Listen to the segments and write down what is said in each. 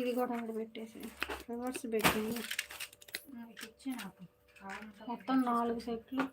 ఇది కూడా ఆడ పెట్టేసి. రివర్స్ పెట్టింది నాకు ఇచ్చి నాకు. కావాలంటే మొత్తం నాలుగు సెట్లు.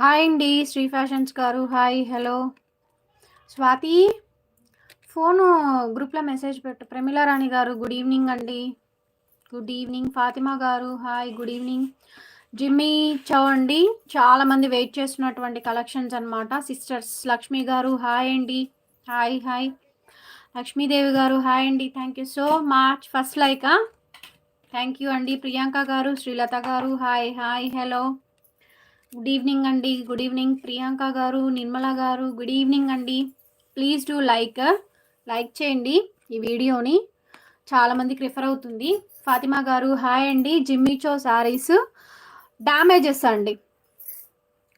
హాయ్ అండి Sri fashions garu. Hi hello. Swathi phone గ్రూప్లో మెసేజ్ పెట్టు. ప్రమిళ రాణి గారు గుడ్ ఈవినింగ్ అండి. Good evening. Fatima garu hi good evening. Jimmy Choo అండి. చాలామంది వెయిట్ చేస్తున్నటువంటి కలెక్షన్స్ అనమాట సిస్టర్స్ లక్ష్మి గారు హాయ్ అండి. Hi hi. లక్ష్మీదేవి గారు హాయ్ అండి. Thank you so much. First Lyca? Thank you అండి. ప్రియాంక గారు శ్రీలత గారు hi hi hello. Good evening అండి గుడ్ ఈవినింగ్ ప్రియాంక గారు నిర్మల గారు. గుడ్ ఈవినింగ్ అండి ప్లీజ్ డూ లైక్ లైక్ చేయండి ఈ వీడియోని. చాలామందికి రిఫర్ అవుతుంది. ఫాతిమా గారు హాయ్ అండి జిమ్మిచో శారీస్ డ్యామేజెస్ అండి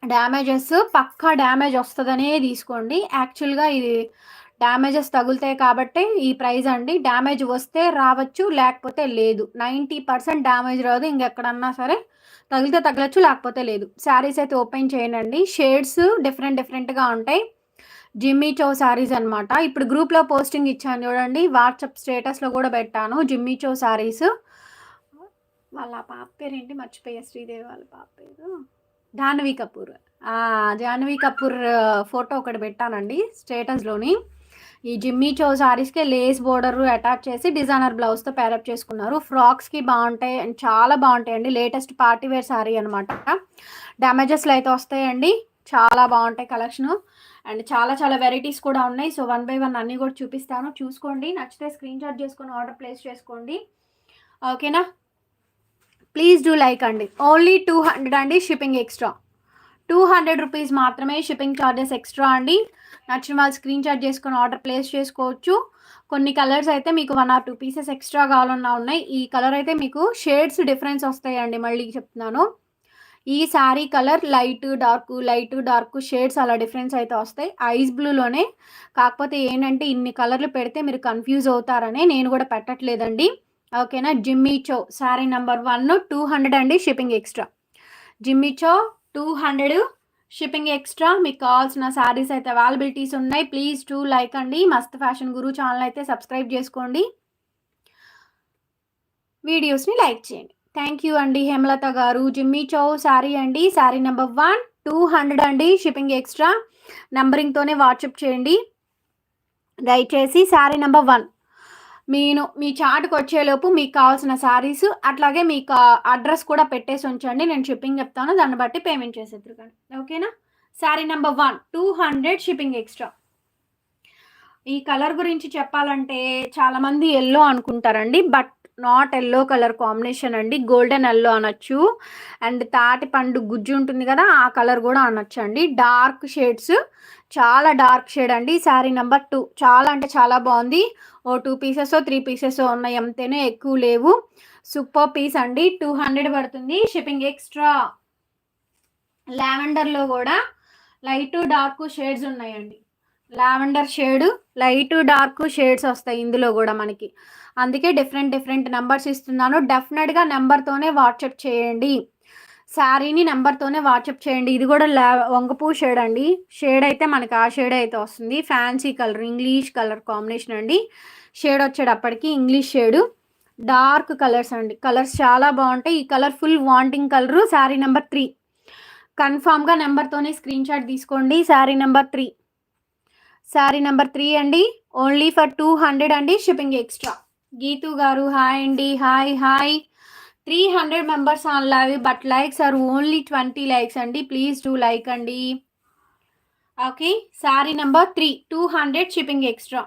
డ్యామేజెస్ పక్కా డ్యామేజ్ వస్తుందనే తీసుకోండి. యాక్చువల్గా ఇది డ్యామేజెస్ తగులుతాయి కాబట్టి ఈ ప్రైస్ అండి డ్యామేజ్ వస్తే రావచ్చు లేకపోతే లేదు. నైంటీ పర్సెంట్ డ్యామేజ్ రాదు. ఇంకెక్కడన్నా సరే తగిలితే తగలచ్చు లేకపోతే లేదు. శారీస్ అయితే ఓపెన్ చేయండి. షేడ్స్ డిఫరెంట్ డిఫరెంట్గా ఉంటాయి. జిమ్మీ చో శారీస్ అనమాట ఇప్పుడు గ్రూప్లో పోస్టింగ్ ఇచ్చాను చూడండి. వాట్సాప్ స్టేటస్లో కూడా పెట్టాను. Jimmy Choo saris. వాళ్ళ పాప పేరేంటి? మర్చిపోయా. శ్రీదేవి వాళ్ళ పాప పేరు. జాహ్నవి కపూర్. ఆ, జాహ్నవి కపూర్ ఫోటో ఒకటి పెట్టానండి స్టేటస్లోని. ఈ జిమ్మీ చో శారీస్కి లేస్ బోర్డర్ అటాచ్ చేసి డిజైనర్ బ్లౌజ్తో పేరప్ చేసుకున్నారు. ఫ్రాక్స్కి బాగుంటాయి అండ్ చాలా బాగుంటాయండి. లేటెస్ట్ పార్టీ వేర్ శారీ అనమాట డ్యామేజెస్లో అయితే వస్తాయండి. చాలా బాగుంటాయి కలెక్షన్. అండ్ చాలా చాలా వెరైటీస్ కూడా ఉన్నాయి. సో వన్ బై వన్ అన్నీ కూడా చూపిస్తాను. చూసుకోండి. నచ్చితే స్క్రీన్ షాట్ చేసుకొని ఆర్డర్ ప్లేస్ చేసుకోండి. ఓకేనా? ప్లీజ్ డూ లైక్ అండి. ఓన్లీ టూ హండ్రెడ్ అండి shipping extra. Two hundred rupees మాత్రమే షిప్పింగ్ ఛార్జెస్ ఎక్స్ట్రా అండి. నచ్చిన వాళ్ళు స్క్రీన్ షాట్ చేసుకొని ఆర్డర్ ప్లేస్ చేసుకోవచ్చు. కొన్ని కలర్స్ అయితే మీకు one or two pieces extra కావాలన్నా ఉన్నాయి. ఈ కలర్ అయితే మీకు షేడ్స్ డిఫరెన్స్ వస్తాయండి మళ్ళీ చెప్తున్నాను. ఈ sari colour light dark light dark shades అలా డిఫరెన్స్ అయితే వస్తాయి. ఐస్ బ్లూలోనే కాకపోతే ఏంటంటే ఇన్ని కలర్లు పెడితే మీరు కన్ఫ్యూజ్ అవుతారని నేను కూడా పెట్టట్లేదండి. ఓకేనా? Jimmy Choo sari number one two hundred అండి shipping extra. Jimmy Choo two hundred shipping extra. మీకు కావాల్సిన శారీస్ అయితే అవైలబిలిటీస్ ఉన్నాయి. ప్లీజ్ టూ లైక్ అండి. మస్త్ ఫ్యాషన్ గురు ఛానల్ అయితే సబ్స్క్రైబ్ చేసుకోండి. వీడియోస్ని లైక్ చేయండి. థ్యాంక్ యూ అండి హేమలత గారు జిమ్మీ చౌ శారీ అండి. Sari number one two hundred అండి షిప్పింగ్ ఎక్స్ట్రా. నంబరింగ్తోనే వాట్సాప్ చేయండి. దయచేసి శారీ నెంబర్ వన్. నేను మీ చాటుకు వచ్చేలోపు మీకు కావాల్సిన శారీస్ అట్లాగే మీకు అడ్రస్ కూడా పెట్టేసి ఉంచండి. నేను షిప్పింగ్ చెప్తాను. దాన్ని బట్టి పేమెంట్ చేసేద్దరు కానీ. ఓకేనా? Sari number one two hundred shipping extra. ఈ కలర్ గురించి చెప్పాలంటే చాలామంది ఎల్లో అనుకుంటారండి. But not yellow colour combination అండి. గోల్డెన్ ఎల్లో అనొచ్చు. అండ్ తాటి పండు గుజ్జు ఉంటుంది కదా ఆ కలర్ కూడా అనొచ్చు అండి డార్క్ షేడ్స్ చాలా డార్క్ షేడ్ అండి. శారీ నెంబర్ టూ చాలా అంటే చాలా బాగుంది. ఓ టూ పీసెస్ త్రీ పీసెస్ ఉన్నాయి అంతేనే ఎక్కువ లేవు. సూపర్ పీస్ అండి. టూ హండ్రెడ్ పడుతుంది. షిప్పింగ్ ఎక్స్ట్రా లావెండర్లో కూడా లైట్ డార్క్ షేడ్స్ ఉన్నాయండి. Lavender shade light dark shades వస్తాయి ఇందులో కూడా మనకి. అందుకే డిఫరెంట్ డిఫరెంట్ నెంబర్స్ ఇస్తున్నాను. డెఫినెట్గా నెంబర్తోనే వాట్సాప్ చేయండి. శారీని నెంబర్తోనే వాట్సాప్ చేయండి. ఇది కూడా లా వంగపూ షేడ్ అండి షేడ్ అయితే మనకి ఆ షేడ్ అయితే వస్తుంది. Fancy colour English colour combination అండి. షేడ్ వచ్చేటప్పటికి ఇంగ్లీష్ షేడు. డార్క్ కలర్స్ అండి. కలర్స్ చాలా బాగుంటాయి. ఈ colour full wanting colour. Sari number three. కన్ఫామ్గా నెంబర్తోనే స్క్రీన్ షాట్ తీసుకోండి. Sari number three. Sari number three అండి. ఓన్లీ ఫర్ టూ హండ్రెడ్ అండి షిప్పింగ్ ఎక్స్ట్రా గీతు గారు హాయ్ అండి. Hi hi three hundred members on live but likes are only twenty likes అండి. Please do like అండి. Okay sari number three two hundred shipping extra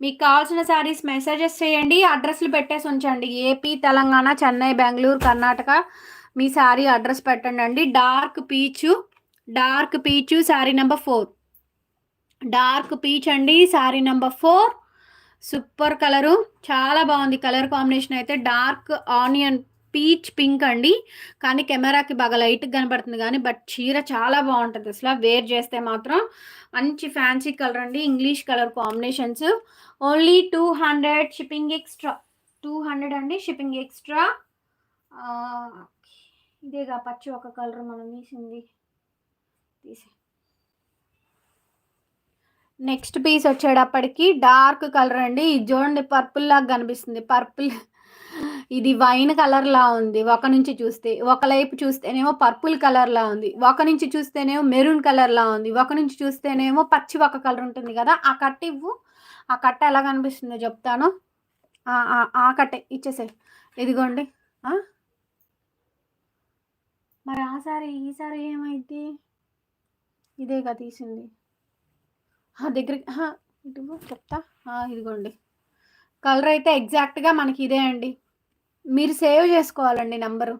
మీకు కావాల్సిన saris messages చేయండి. అడ్రస్లు పెట్టేసి ఉంచండి. ఏపీ తెలంగాణ చెన్నై బెంగళూరు కర్ణాటక. మీ శారీ అడ్రస్ పెట్టండి. అండి dark peach dark peach sari number four dark peach అండి sari number four. Super colour చాలా బాగుంది కలర్ కాంబినేషన్ అయితే. డార్క్ ఆనియన్ పీచ్ పింక్ అండి. కానీ కెమెరాకి బాగా లైట్గా కనబడుతుంది కానీ బట్ చీర చాలా బాగుంటుంది. అసలు వేర్ చేస్తే మాత్రం మంచి ఫ్యాన్సీ కలర్ అండి. English colour combinations. Only two hundred shipping extra. Two hundred అండి షిప్పింగ్ ఎక్స్ట్రా. ఇదేగా పచ్చి ఒక కలర్ మనం తీసింది తీసే నెక్స్ట్ పీస్ వచ్చేటప్పటికి డార్క్ కలర్ అండి. ఇది చూడండి పర్పుల్ లాగా కనిపిస్తుంది. పర్పుల్ ఇది వైన్ కలర్ లా ఉంది. ఒక నుంచి చూస్తే ఒకవైపు చూస్తేనేమో పర్పుల్ కలర్ లా ఉంది. ఒక నుంచి చూస్తేనేమో మెరూన్ కలర్ లా ఉంది. ఒక నుంచి చూస్తేనేమో పచ్చి ఒక కలర్ ఉంటుంది కదా. ఆ కట్ట ఇవ్వు. ఆ కట్ట ఎలా కనిపిస్తుందో చెప్తాను. ఆ, కట్టే ఇచ్చేసే ఇదిగోండి. మరి ఆ సారి ఈసారి ఏమైంది? ఇదేగా తీసింది. దగ్గరికి ఇటు చెప్తా. ఇదిగోండి. కలర్ అయితే ఎగ్జాక్ట్గా మనకి ఇదే అండి. మీరు సేవ్ చేసుకోవాలండి నెంబరు.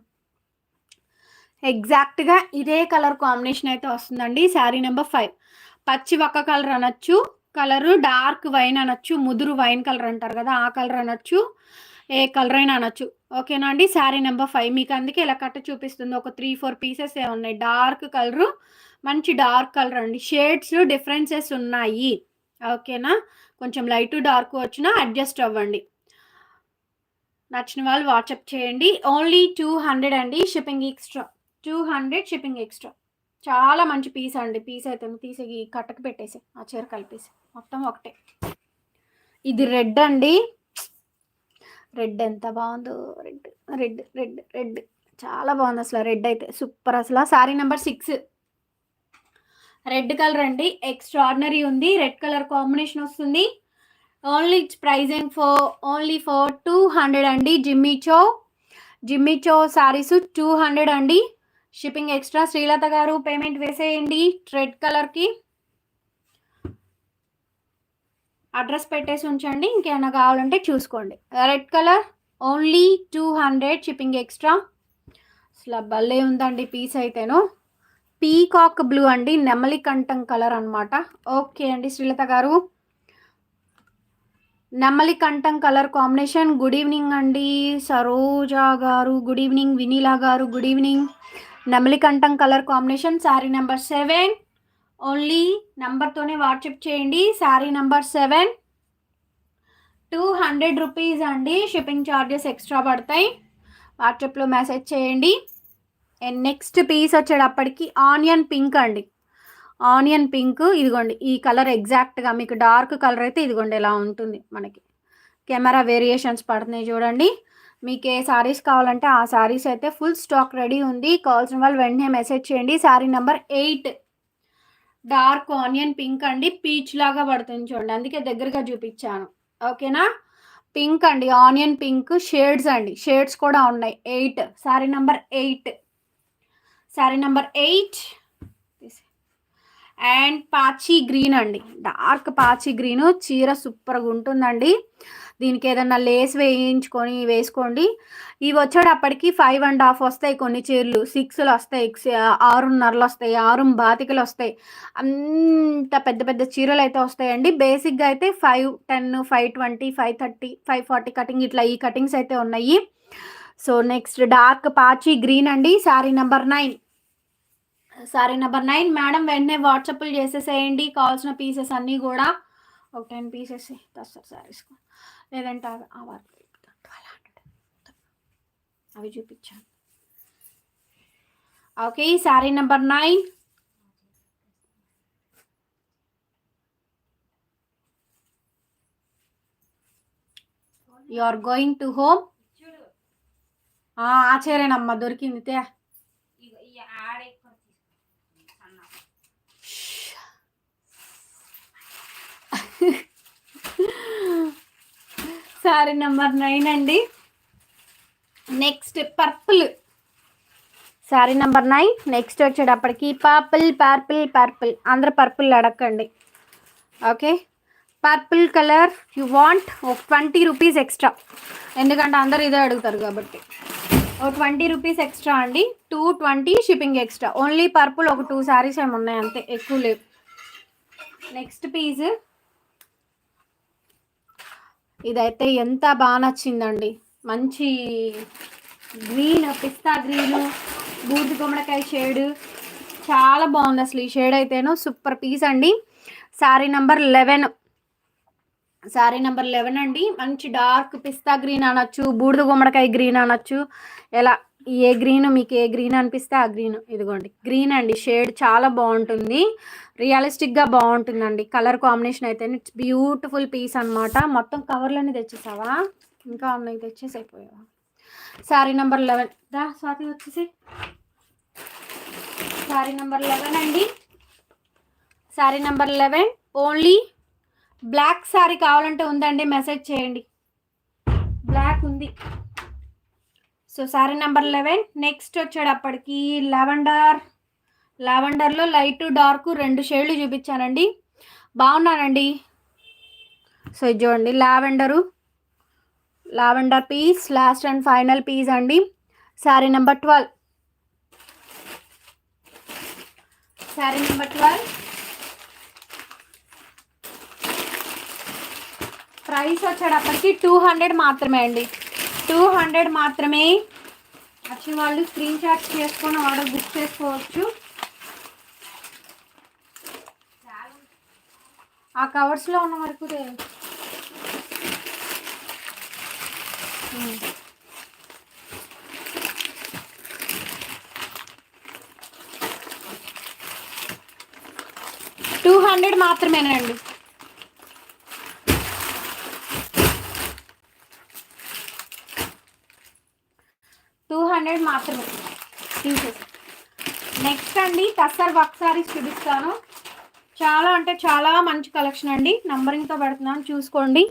ఎగ్జాక్ట్గా ఇదే కలర్ కాంబినేషన్ అయితే వస్తుందండి. Sari number five. పచ్చి ఒక్క కలర్ అనొచ్చు కలరు డార్క్ వైన్ అనొచ్చు ముదురు వైన్ కలర్ అంటారు కదా ఆ కలర్ అనొచ్చు ఏ కలర్ అయినా అనొచ్చు. ఓకేనా అండి? Sari number five. మీకు అందుకే ఇలా కట్ట చూపిస్తుంది. ఒక త్రీ ఫోర్ పీసెస్ ఏ ఉన్నాయి. డార్క్ కలరు మంచి డార్క్ కలర్ అండి. షేడ్స్ డిఫరెన్సెస్ ఉన్నాయి. ఓకేనా? కొంచెం లైట్ డార్క్ వచ్చినా అడ్జస్ట్ అవ్వండి. నచ్చిన వాళ్ళు వాట్సాప్ చేయండి. ఓన్లీ టూ హండ్రెడ్ అండి shipping extra. Two hundred shipping extra. చాలా మంచి పీస్ అండి. పీస్ అయితే తీసి కట్టకు పెట్టేసి ఆ చీర కలిపేసి మొత్తం ఒకటే. ఇది రెడ్ అండి. రెడ్ ఎంత బాగుందో. Red red red red. చాలా బాగుంది అసలు. రెడ్ అయితే సూపర్ అసలు. Sari number six. Red colour అండి. ఎక్స్ట్రాడినరీ ఉంది. రెడ్ కలర్ కాంబినేషన్ వస్తుంది. Only it's pricing four only four two hundred అండి. Jimmy Choo Jimmy Choo saris two hundred అండి. షిప్పింగ్ ఎక్స్ట్రా శ్రీలత గారు పేమెంట్ వేసేయండి. రెడ్ కలర్కి అడ్రస్ పెట్టేసి ఉంచండి. ఇంకేమైనా కావాలంటే చూసుకోండి. Red colour. Only two hundred shipping extra అసలు భలే ఉందండి పీస్ అయితేను. పీకాక్ బ్లూ అండి నెమలి కంఠం కలర్ అనమాట ఓకే అండి శ్రీలత గారు. నెమలి కంఠం కలర్ కాంబినేషన్. గుడ్ ఈవినింగ్ అండి సరోజా గారు. గుడ్ ఈవినింగ్ వినీలా గారు. Good evening. నెమలి కంఠం colour combination. Sari number seven. Only నెంబర్తోనే WhatsApp చేయండి. Sari number seven. Two hundred rupees అండి షిప్పింగ్ ఛార్జెస్ ఎక్స్ట్రా పడతాయి. వాట్సాప్లో మెసేజ్ చేయండి. అండ్ నెక్స్ట్ పీస్ వచ్చేటప్పటికి ఆనియన్ పింక్ అండి. ఆనియన్ పింక్ ఇదిగోండి ఈ కలర్ ఎగ్జాక్ట్గా మీకు డార్క్ కలర్ అయితే ఇదిగోండి ఇలా ఉంటుంది మనకి. కెమెరా వేరియేషన్స్ పడుతున్నాయి చూడండి. మీకు ఏ శారీస్ కావాలంటే ఆ శారీస్ అయితే ఫుల్ స్టాక్ రెడీ ఉంది. కావాల్సిన వాళ్ళు వెంటనే మెసేజ్ చేయండి. Sari number eight dark onion pink అండి. పీచ్ లాగా పడుతుంది చూడండి. అందుకే దగ్గరగా చూపించాను. ఓకేనా పింక్ అండి ఆనియన్ పింక్ షేడ్స్ అండి. షేడ్స్ కూడా ఉన్నాయి. Eight sari number eight sari number eight and పాచి గ్రీన్ అండి. డార్క్ పాచి గ్రీన్ చీర సూపర్గా ఉంటుందండి. దీనికి ఏదన్నా లేస్ వేయించుకొని వేసుకోండి. ఇవి వచ్చేటప్పటికి ఫైవ్ అండ్ హాఫ్ వస్తాయి కొన్ని చీరలు. సిక్స్లు వస్తాయి ఆరున్నరలు వస్తాయి ఆరు బాతికలు వస్తాయి. అంత పెద్ద పెద్ద చీరలు అయితే వస్తాయండి. బేసిక్గా అయితే five ten five twenty five thirty five forty cutting ఇట్లా ఈ కటింగ్స్ అయితే ఉన్నాయి. సో నెక్స్ట్ డార్క్ పాచి గ్రీన్ అండి sari number nine. Sari number nine madam వెంటనే వాట్సాప్లు చేసేసేయండి కావాల్సిన పీసెస్ అన్నీ కూడా. ఒక టెన్ పీసెస్ సారీస్ లేదంటే అవి ఆ వర్క్ అవి చూపించాను. Okay sari number nine. You are going to home ఆ చీరేనమ్మా దొరికింది తే. సారీ నెంబర్ నైన్ అండి. Next purple. Sari number nine. Next వచ్చేటప్పటికి పర్పుల్ పర్పుల్ పర్పుల్. అందరూ పర్పుల్ అడగండి okay? Purple colour you want ఒక ట్వంటీ రూపీస్ ఎక్స్ట్రా. ఎందుకంటే అందరు ఇదే అడుగుతారు కాబట్టి. ట్వంటీ రూపీస్ ఎక్స్ట్రా అండి. Two twenty shipping extra. Only purple ఒక టూ శారీస్ ఏమి ఉన్నాయి అంతే ఎక్కువ లేవు. Next piece. ఇదైతే ఎంత బాగా నచ్చిందండి. మంచి గ్రీన్ పిస్తా గ్రీను బూజు గుమ్మడికాయ షేడ్. చాలా బాగుంది అసలు ఈ షేడ్ అయితేనో. సూపర్ పీస్ అండి. Sari number eleven. Sari number eleven అండి. మంచి డార్క్ పిస్తా గ్రీన్ అనొచ్చు బూడిద గుమ్మడికాయ గ్రీన్ అనొచ్చు. ఎలా ఏ గ్రీన్ మీకు ఏ గ్రీన్ అనిపిస్తే ఆ గ్రీన్ ఇదిగోండి. గ్రీన్ అండి షేడ్ చాలా బాగుంటుంది. రియలిస్టిక్గా బాగుంటుందండి. కలర్ కాంబినేషన్ అయితే ఇట్స్ బ్యూటిఫుల్ పీస్ అనమాట మొత్తం కవర్లన్నీ తెచ్చేసావా? ఇంకా ఉన్నాయి తెచ్చేసి అయిపోయావా శారీ నెంబర్ లెవెన్. దా స్వాతి వచ్చేసి. శారీ నెంబర్ లెవెన్ అండి. Sari number eleven. Only black sari కావాలంటే ఉందండి మెసేజ్ చేయండి. బ్లాక్ ఉంది. So sari number eleven. Next వచ్చేటప్పటికి లెవెండర్. లావెండర్లో లైట్ డార్క్ రెండు షేడ్లు చూపించానండి. బాగున్నానండి. సో ఇది చూడండి lavender. Lavender piece last and final piece అండి. Sari number twelve. Sari number twelve. Price వచ్చేటప్పటికి టూ హండ్రెడ్ మాత్రమే అండి. టూ హండ్రెడ్ మాత్రమే వచ్చిన వాళ్ళు స్క్రీన్ షాట్ చేసుకొని ఆర్డర్ బుక్ చేసుకోవచ్చు. ఆ కవర్స్లో ఉన్న వరకు టూ హండ్రెడ్ మాత్రమేనండి. హండ్రెడ్ మాత్రమే. పీసెస్ నెక్స్ట్ అండి తస్సర్ వర్క్ సారీస్ చూపిస్తాను. చాలా అంటే చాలా మంచి కలెక్షన్ అండి. నంబరింగ్తో పెడుతున్నాను చూసుకోండి.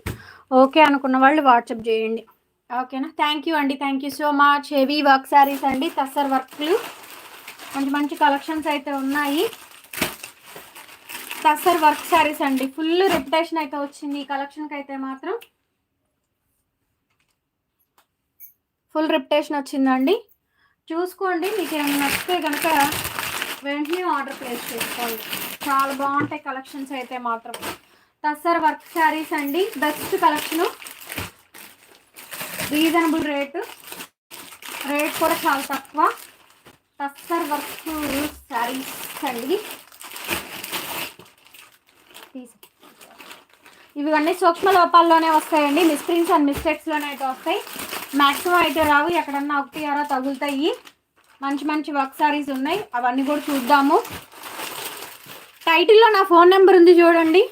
ఓకే అనుకున్న వాళ్ళు వాట్సాప్ చేయండి. ఓకేనా థ్యాంక్ యూ అండి thank you so much heavy work saris అండి తస్సర్ వర్క్లు. మంచి మంచి కలెక్షన్స్ అయితే ఉన్నాయి. తస్సర్ వర్క్ శారీస్ అండి ఫుల్ రెప్యుటేషన్ అయితే వచ్చింది ఈ కలెక్షన్కి అయితే మాత్రం. ఫుల్ రిప్టేషన్ వచ్చిందండి. చూసుకోండి మీకు ఏమైనా నచ్చితే కనుక వెంటనే ఆర్డర్ ప్లేస్ చేసుకోండి. చాలా బాగుంటాయి కలెక్షన్స్ అయితే మాత్రం. తస్సర్ వర్క్ శారీస్ అండి. Best collection. Reasonable rate. Rate కూడా చాలా తక్కువ. తస్సర్ వర్క్ శారీస్ అండి. ఇవి ఇవన్నీ సూక్ష్మ లోపాల్లోనే వస్తాయండి. మిస్ప్రింట్స్ అండ్ మిస్టేక్స్లోనే అయితే వస్తాయి. మ్యాక్సిమం అయితే రావు. ఎక్కడన్నా ఒకటి అరా తగులుతాయి. మంచి మంచి వర్క్ సారీస్ ఉన్నాయి. అవన్నీ కూడా చూద్దాము. టైటిల్లో నా ఫోన్ నెంబర్ ఉంది చూడండి.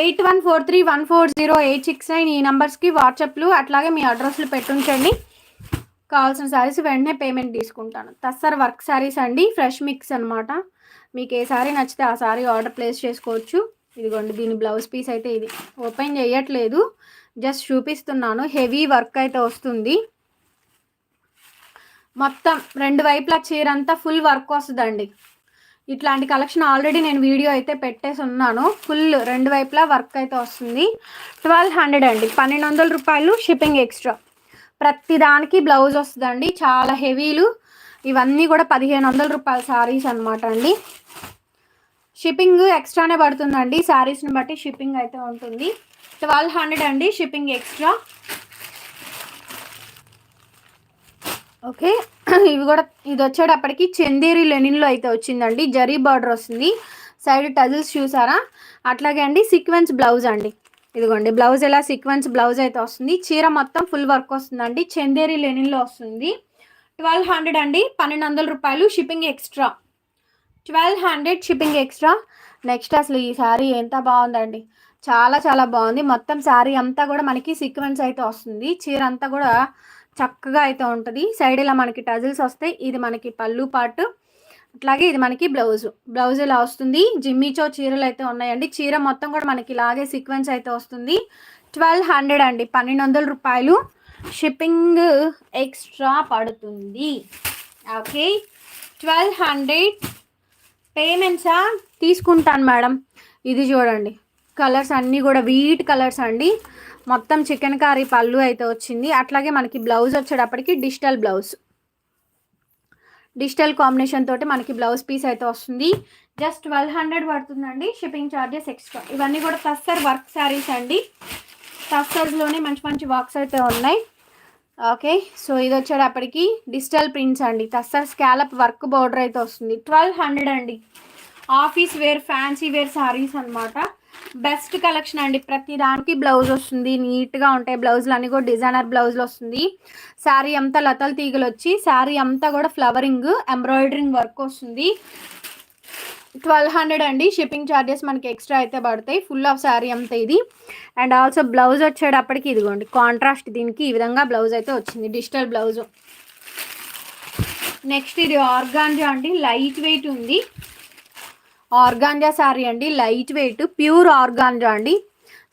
Eight one four three one four zero eight six nine ఈ నెంబర్స్కి వాట్సాప్లు అట్లాగే మీ అడ్రస్లు పెట్టుంచండి. కావాల్సిన శారీస్ వెంటనే పేమెంట్ తీసుకుంటాను. తస్సర్ వర్క్ శారీస్ అండి. ఫ్రెష్ మిక్స్ అనమాట మీకు ఏ సారీ నచ్చితే ఆ సారీ ఆర్డర్ ప్లేస్ చేసుకోవచ్చు. ఇదిగోండి దీని బ్లౌజ్ పీస్ అయితే ఇది. ఓపెన్ చేయట్లేదు. జస్ట్ చూపిస్తున్నాను. హెవీ వర్క్ అయితే వస్తుంది. మొత్తం రెండు వైపులా చీర అంతా ఫుల్ వర్క్ వస్తుందండి. ఇట్లాంటి కలెక్షన్ ఆల్రెడీ నేను వీడియో అయితే పెట్టేసి ఉన్నాను. ఫుల్ రెండు వైపులా వర్క్ అయితే వస్తుంది. ట్వెల్వ్ హండ్రెడ్ అండి. పన్నెండు వందల రూపాయలు షిప్పింగ్ ఎక్స్ట్రా. ప్రతి దానికి బ్లౌజ్ వస్తుందండి. చాలా హెవీలు. ఇవన్నీ కూడా పదిహేను వందల రూపాయల శారీస్ అనమాట అండి. షిప్పింగ్ ఎక్స్ట్రానే పడుతుందండి. శారీస్ని బట్టి షిప్పింగ్ అయితే ఉంటుంది. ట్వెల్వ్ హండ్రెడ్ అండి షిప్పింగ్ ఎక్స్ట్రా. ఓకే. ఇవి కూడా ఇది వచ్చేటప్పటికి చందేరి లెనిన్లో అయితే వచ్చిందండి. జరీ బార్డర్ వస్తుంది. సైడ్ టజిల్స్ చూసారా? అట్లాగే అండి సీక్వెన్స్ బ్లౌజ్ అండి. ఇదిగోండి బ్లౌజ్ ఎలా? సీక్వెన్స్ బ్లౌజ్ అయితే వస్తుంది. చీర మొత్తం ఫుల్ వర్క్ వస్తుందండి. చందేరి లెనిన్లో వస్తుంది. ట్వెల్వ్ హండ్రెడ్ అండి. పన్నెండు వందల రూపాయలు shipping extra. Twelve hundred shipping extra. Next అసలు ఈ శారీ ఎంత బాగుందండి. చాలా చాలా బాగుంది. మొత్తం శారీ అంతా కూడా మనకి సీక్వెన్స్ అయితే వస్తుంది. చీర అంతా కూడా చక్కగా అయితే ఉంటుంది. సైడ్ ఇలా మనకి టజిల్స్ వస్తాయి. ఇది మనకి పళ్ళు పాటు. అట్లాగే ఇది మనకి బ్లౌజ్. బ్లౌజ్ ఇలా వస్తుంది. జిమ్మిచో చీరలు అయితే ఉన్నాయండి. చీర మొత్తం కూడా మనకి ఇలాగే సీక్వెన్స్ అయితే వస్తుంది. ట్వెల్వ్ హండ్రెడ్ అండి. పన్నెండు వందల రూపాయలు షిప్పింగ్ ఎక్స్ట్రా పడుతుంది. ఓకే. ట్వెల్వ్ హండ్రెడ్ పేమెంట్సా? తీసుకుంటాను మేడం. ఇది చూడండి. కలర్స్ అన్నీ కూడా వీట్ కలర్స్ అండి. మొత్తం చికెన్ కర్రీ పళ్ళు అయితే వచ్చింది. అట్లాగే మనకి బ్లౌజ్ వచ్చేటప్పటికి డిజిటల్ బ్లౌజ్. డిజిటల్ కాంబినేషన్ తోటి మనకి బ్లౌజ్ పీస్ అయితే వస్తుంది. జస్ట్ ట్వెల్వ్ హండ్రెడ్ పడుతుందండి. Shipping charges extra. ఇవన్నీ కూడా తస్సర్ వర్క్ శారీస్ అండి. తస్సర్స్లోనే మంచి మంచి వర్క్స్ అయితే ఉన్నాయి. ఓకే. సో ఇది వచ్చేటప్పటికి డిజిటల్ ప్రింట్స్ అండి. తస్సర్ స్కాలప్ వర్క్ బోర్డర్ అయితే వస్తుంది. ట్వెల్వ్ హండ్రెడ్ అండి. Office wear fancy wear saris అనమాట బెస్ట్ కలెక్షన్ అండి. ప్రతి దానికి బ్లౌజ్ వస్తుంది. నీట్గా ఉంటాయి బ్లౌజులు. అన్నీ కూడా డిజైనర్ బ్లౌజులు వస్తుంది. శారీ అంతా లతల తీగలు వచ్చి శారీ అంతా కూడా ఫ్లవరింగ్ ఎంబ్రాయిడరింగ్ వర్క్ వస్తుంది. ట్వెల్వ్ హండ్రెడ్ అండి. షిప్పింగ్ ఛార్జెస్ మనకి ఎక్స్ట్రా అయితే పడతాయి. ఫుల్ ఆఫ్ శారీ అంతా ఇది. అండ్ ఆల్సో బ్లౌజ్ వచ్చేటప్పటికి ఇదిగోండి. కాంట్రాస్ట్ దీనికి ఈ విధంగా బ్లౌజ్ అయితే వచ్చింది. Digital blouse. నెక్స్ట్ ఇది ఆర్గాన్జా అండి. లైట్ వెయిట్ ఉంది. ఆర్గాంజా శారీ అండి లైట్ వెయిట్ ప్యూర్ ఆర్గాంజా అండి.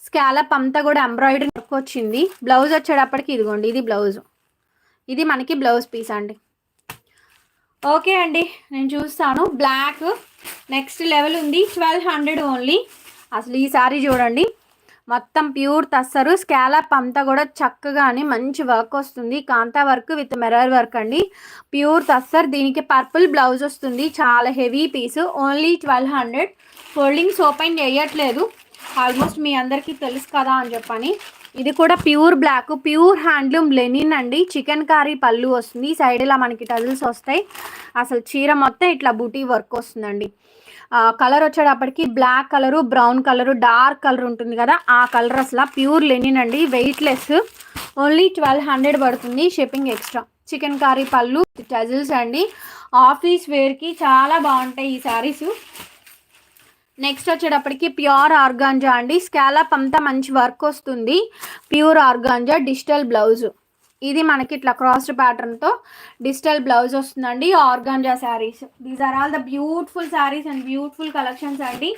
స్కాలప్ అంతా కూడా ఎంబ్రాయిడరీ వర్క్ వచ్చింది. బ్లౌజ్ వచ్చేటప్పటికి ఇదిగోండి ఇది బ్లౌజ్. ఇది మనకి బ్లౌజ్ పీస్ అండి. ఓకే అండి నేను చూస్తాను. బ్లాక్ నెక్స్ట్ లెవెల్ ఉంది ట్వెల్వ్ హండ్రెడ్ ఓన్లీ. అసలు ఈ సారీ చూడండి మొత్తం ప్యూర్ తస్సరు. స్కాలప్ అంతా కూడా చక్కగాని మంచి వర్క్ వస్తుంది. Kantha work with mirror work అండి. ప్యూర్ తస్సర్. దీనికి పర్పుల్ బ్లౌజ్ వస్తుంది. చాలా heavy piece. Only twelve hundred. Foldings open చేయట్లేదు. ఆల్మోస్ట్ మీ అందరికీ తెలుసు కదా అని చెప్పని. ఇది కూడా pure black. Pure handloom linen అండి. చికెన్ కర్రీ పళ్ళు వస్తుంది. సైడ్ ఇలా మనకి టజిల్స్ వస్తాయి. అసలు చీర మొత్తం ఇట్లా బూటీ వర్క్ వస్తుందండి. కలర్ వచ్చేటప్పటికి black colour brown colour dark colour ఉంటుంది కదా ఆ కలర్ అసలు ప్యూర్ లెనిన్ అండి వెయిట్లెస్ ఓన్లీ ట్వెల్వ్ హండ్రెడ్ పడుతుంది షిప్పింగ్ ఎక్స్ట్రా చికెన్ కర్రీ పళ్ళు టజిల్స్ అండి. ఆఫీస్ వేర్కి చాలా బాగుంటాయి ఈ శారీస్ నెక్స్ట్ వచ్చేటప్పటికి ప్యూర్ ఆర్గాంజా అండి. స్కాలప్ అంతా మంచి వర్క్ వస్తుంది. ప్యూర్ ఆర్గాంజా డిజిటల్ బ్లౌజ్ ఇది మనకి ఇట్లా క్రాస్డ్ ప్యాటర్న్తో డిజిటల్ బ్లౌజ్ వస్తుందండి organza saris these are all the beautiful saris and beautiful collections అండి.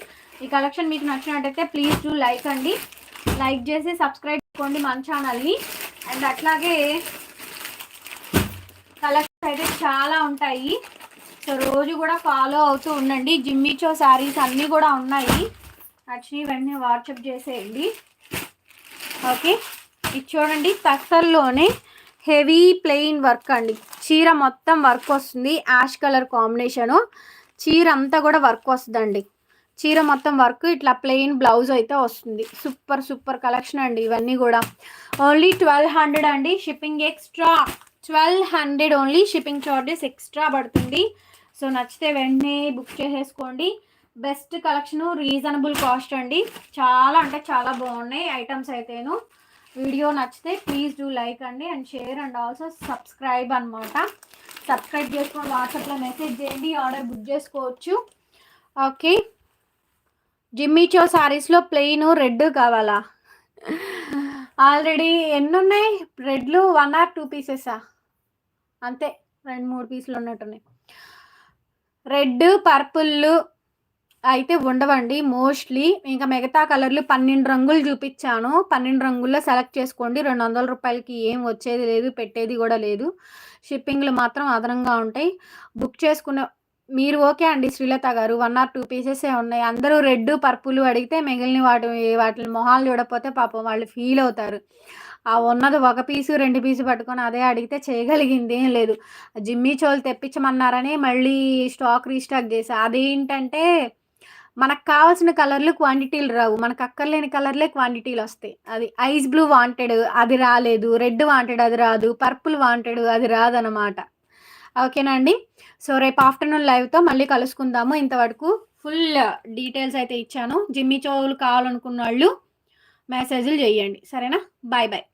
ఈ కలెక్షన్ మీకు నచ్చినట్టయితే ప్లీజ్ డూ లైక్ అండి. లైక్ చేసి సబ్స్క్రైబ్ చేసుకోండి మన ఛానల్ని అండ్ అట్లాగే కలెక్షన్స్ అయితే చాలా ఉంటాయి. సో రోజు కూడా ఫాలో అవుతూ ఉండండి. జిమ్మిచో శారీస్ అన్నీ కూడా ఉన్నాయి. నచ్చి వెంటనే వాట్సాప్ చేసేయండి. ఓకే ఇది చూడండి తక్కువలోనే హెవీ ప్లెయిన్ వర్క్ అండి. చీర మొత్తం వర్క్ వస్తుంది. Ash colour combination. చీర అంతా కూడా వర్క్ వస్తుందండి. చీర మొత్తం వర్క్ ఇట్లా ప్లెయిన్ బ్లౌజ్ అయితే వస్తుంది. సూపర్ సూపర్ కలెక్షన్ అండి ఇవన్నీ కూడా. ఓన్లీ ట్వెల్వ్ హండ్రెడ్ అండి. Shipping extra. Twelve hundred only shipping charges extra పడుతుంది. సో నచ్చితే వెంటనే బుక్ చేసేసుకోండి. బెస్ట్ కలెక్షన్ రీజనబుల్ కాస్ట్ అండి. చాలా అంటే చాలా బాగున్నాయి ఐటమ్స్ అయితేను. వీడియో నచ్చితే ప్లీజ్ డూ లైక్ అండి and share and also subscribe అనమాట సబ్స్క్రైబ్ చేసుకొని వాట్సాప్లో మెసేజ్ చేయండి ఆర్డర్ బుక్ చేసుకోవచ్చు. ఓకే జిమ్మిచో శారీస్లో ప్లెయిన్ రెడ్ కావాలా? ఆల్రెడీ ఎన్ని ఉన్నాయి రెడ్లు వన్ ఆర్ టూ పీసెసా అంతే రెండు మూడు పీసులు ఉన్నట్టున్నాయి. రెడ్ పర్పుల్ అయితే ఉండవండి. మోస్ట్లీ ఇంకా మిగతా కలర్లు పన్నెండు రంగులు చూపించాను. పన్నెండు రంగుల్లో సెలెక్ట్ చేసుకోండి. రెండు వందల రూపాయలకి ఏం వచ్చేది లేదు పెట్టేది కూడా లేదు. షిప్పింగ్లు మాత్రం అదనంగా ఉంటాయి. బుక్ చేసుకున్న మీరు ఓకే అండి శ్రీలత గారు. వన్ ఆర్ టూ పీసెసే ఉన్నాయి. అందరూ రెడ్ పర్పుల్ అడిగితే మిగిలిన వాటి వాటి మొహాలు చూడకపోతే పాపం వాళ్ళు ఫీల్ అవుతారు. ఆ ఉన్నది ఒక పీసు రెండు పీసు పట్టుకొని అదే అడిగితే చేయగలిగింది ఏం లేదు. జిమ్మీ చోలు తెప్పించమన్నారని మళ్ళీ స్టాక్ రీస్టాక్ చేసా అదేంటంటే మనకు కావాల్సిన కలర్లు క్వాంటిటీలు రావు. మనకు అక్కర్లేని కలర్లే క్వాంటిటీలు వస్తాయి. అది ఐస్ బ్లూ వాంటెడ్ అది రాలేదు రెడ్ వాంటెడ్ అది రాదు పర్పుల్ వాంటెడ్ అది రాదనమాట ఓకేనా అండి? సో రేపు ఆఫ్టర్నూన్ లైవ్తో మళ్ళీ కలుసుకుందాము. ఇంతవరకు ఫుల్ డీటెయిల్స్ అయితే ఇచ్చాను. జిమ్మి చోవులు కావాలనుకున్న వాళ్ళు మెసేజ్లు చేయండి. సరేనా? Bye bye.